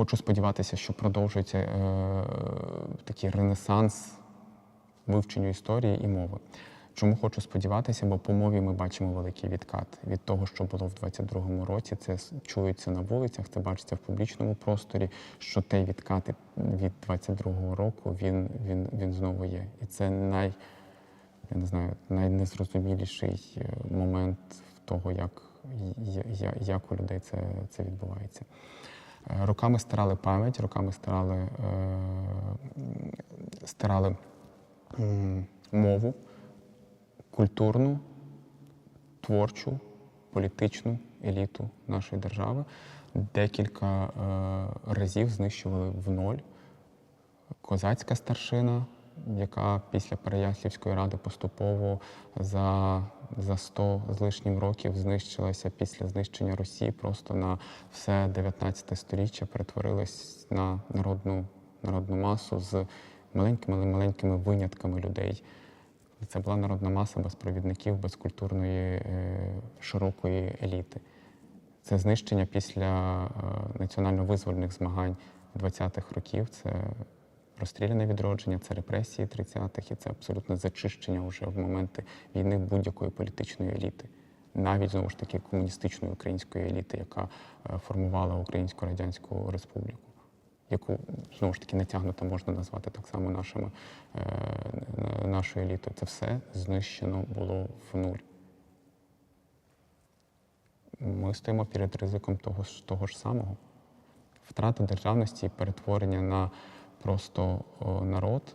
Хочу сподіватися, що продовжується е, такий ренесанс вивченню історії і мови. Чому хочу сподіватися, бо по мові ми бачимо великий відкат від того, що було в 22-му році. Це чується на вулицях, це бачиться в публічному просторі. Що той відкат від 22-го року він, він, він знову є. І це най, я не знаю, найнезрозуміліший е, момент того, як, як у людей це, це відбувається. Роками стирали пам'ять, роками стирали, е, мову, культурну, творчу, політичну еліту нашої держави. Декілька е, разів знищували в ноль козацька старшина, яка після Переяслівської ради поступово за, за 100 з лишнім років знищилася після знищення Росії просто на все 19 сторіччя, перетворилась на народну, народну масу з маленькими, але маленькими винятками людей. Це була народна маса без провідників, без культурної е, широкої еліти. Це знищення після е, національно-визвольних змагань 20-х років. Це розстріляне відродження, це репресії 30-х, і це абсолютне зачищення вже в моменти війни будь-якої політичної еліти, навіть знову ж таки комуністичної української еліти, яка е, формувала Українську Радянську Республіку, яку знову ж таки натягнуто можна назвати так само нашими, е, нашою елітою. Це все знищено було в нуль ми стоїмо перед ризиком того, того ж самого. Втрата державності і перетворення на просто народ,